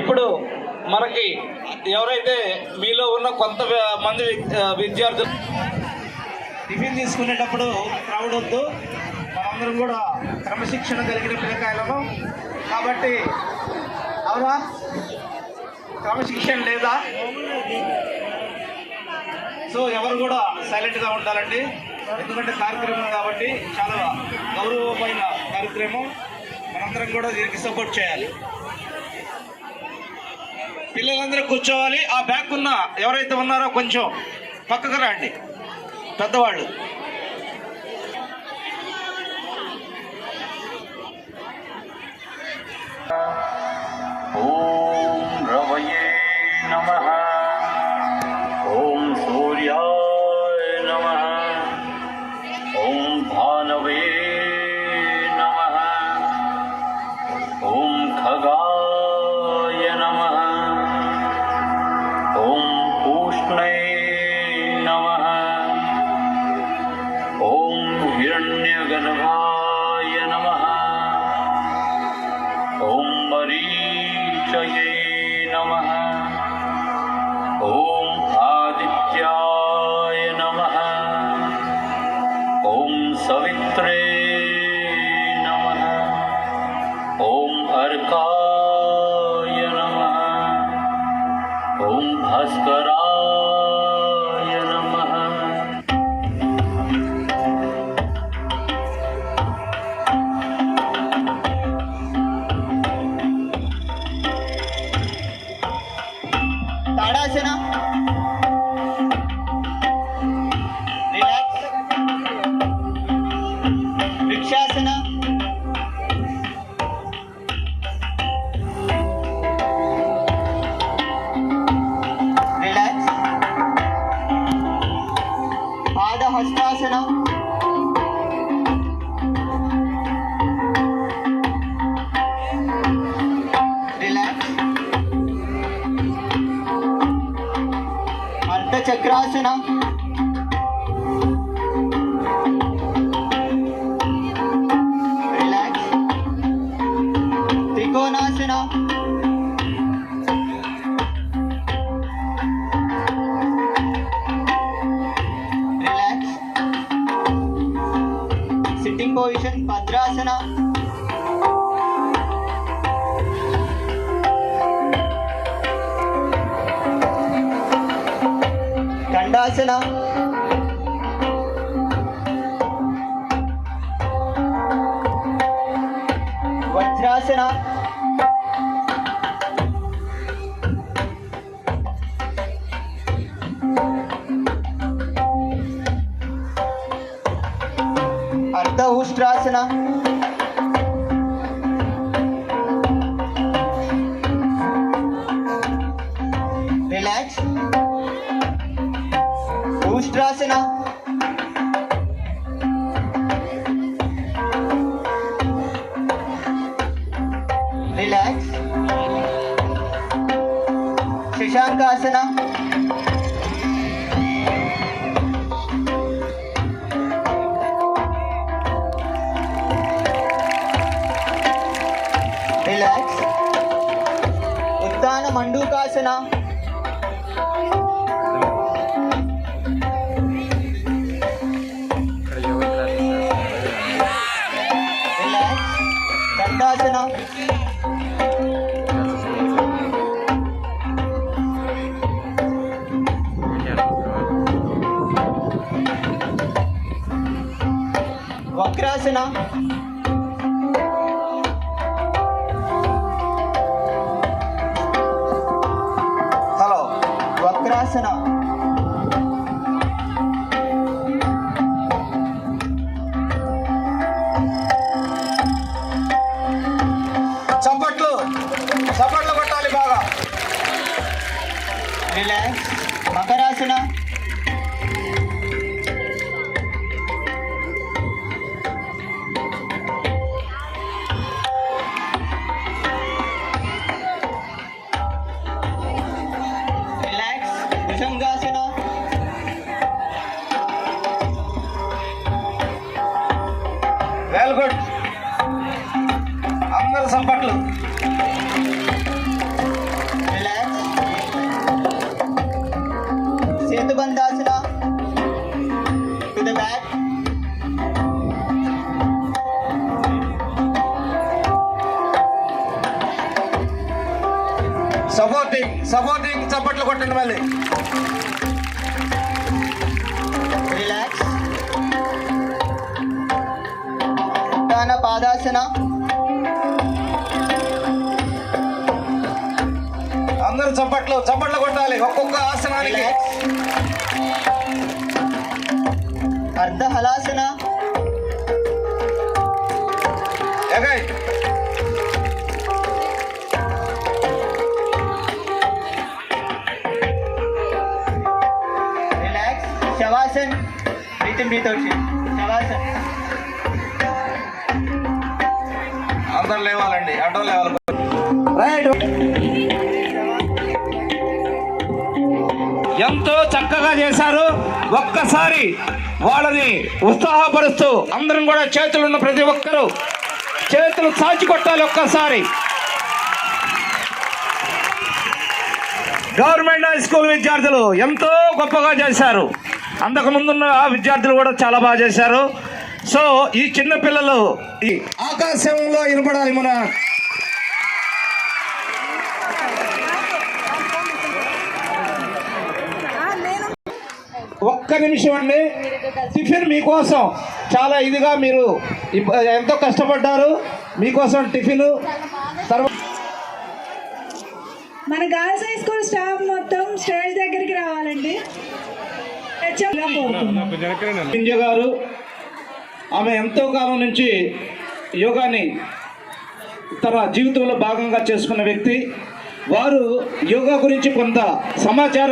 ఇప్పుడు మనకి ఎవరైతే మీలో ఉన్న కొంత మంది విద్యార్థులు టిఫిన్ తీసుకునేటప్పుడు క్రౌడ్ వద్దు మనందరం కూడా క్రమశిక్షణ కలిగిన పిల్లకాయలము. కాబట్టి అవునా? క్రమశిక్షణ లేదా? సో ఎవరు కూడా సైలెంట్గా ఉండాలండి. ఎందుకంటే కార్యక్రమం కాబట్టి చాలా గౌరవమైన కార్యక్రమం. మనందరం కూడా దీనికి సపోర్ట్ చేయాలి. పిల్లలందరూ కూర్చోవాలి. ఆ బ్యాక్ ఉన్న ఎవరైతే ఉన్నారో కొంచెం పక్కకు రండి. పెద్దవాళ్ళు. मंत्रे नमः। ॐ अर्काय नमः। ॐ भास्कराय नमः। ताडासना Krishna relax trikonasana relax sitting position padrasana डासना अर्धहुष्ट्रासना ఊష్ట్రాసన రిలాక్స్ శశాంకాసన. రిలాక్స్ ఉత్తాన మండూకాసన. దండాసన వక్రాసన హలో వక్రాసన না Bandhasana to the back. Supporting supporting చప్పట్లు కొట్టండి మళ్ళీ. రిలాక్స్ పాదాసన అందరూ చప్పట్లు చప్పట్లు కొట్టాలి ఒక్కొక్క ఆసనానికి. అర్ధ హలాసన. రిలాక్స్ శవాసన్. బ్రీత్ అవుట్ శవాసన్. అందరు లేవాలండి అడ్డం లేవాలి. రైట్. ఎంతో చక్కగా చేశారు. ఒక్కసారి వాళ్ళని ఉత్సాహపరుస్తూ అందరం కూడా చేతులు ఉన్న ప్రతి ఒక్కరూ చేతులు సాచి కొట్టాలి ఒక్కసారి. గవర్నమెంట్ హై స్కూల్ విద్యార్థులు ఎంతో గొప్పగా చేశారు. అంతకు ముందున్న విద్యార్థులు కూడా చాలా బాగా చేశారు. సో ఈ చిన్న పిల్లలు ఈ ఆకాశంలో వినపడాలి మన ఒక్క నిమిషం అండి. టిఫిన్ మీకోసం చాలా ఇదిగా మీరు ఎంతో కష్టపడ్డారు. మీకోసం టిఫిన్. తర్వాత మన గర్ల్స్ హై స్కూల్ స్టాఫ్ మొత్తం స్టేజ్ దగ్గరికి రావాలండి. పింజ గారు ఆమె ఎంతో కాలం నుంచి యోగాని తన జీవితంలో భాగంగా చేసుకున్న వ్యక్తి. వారు యోగా గురించి కొంత సమాచారం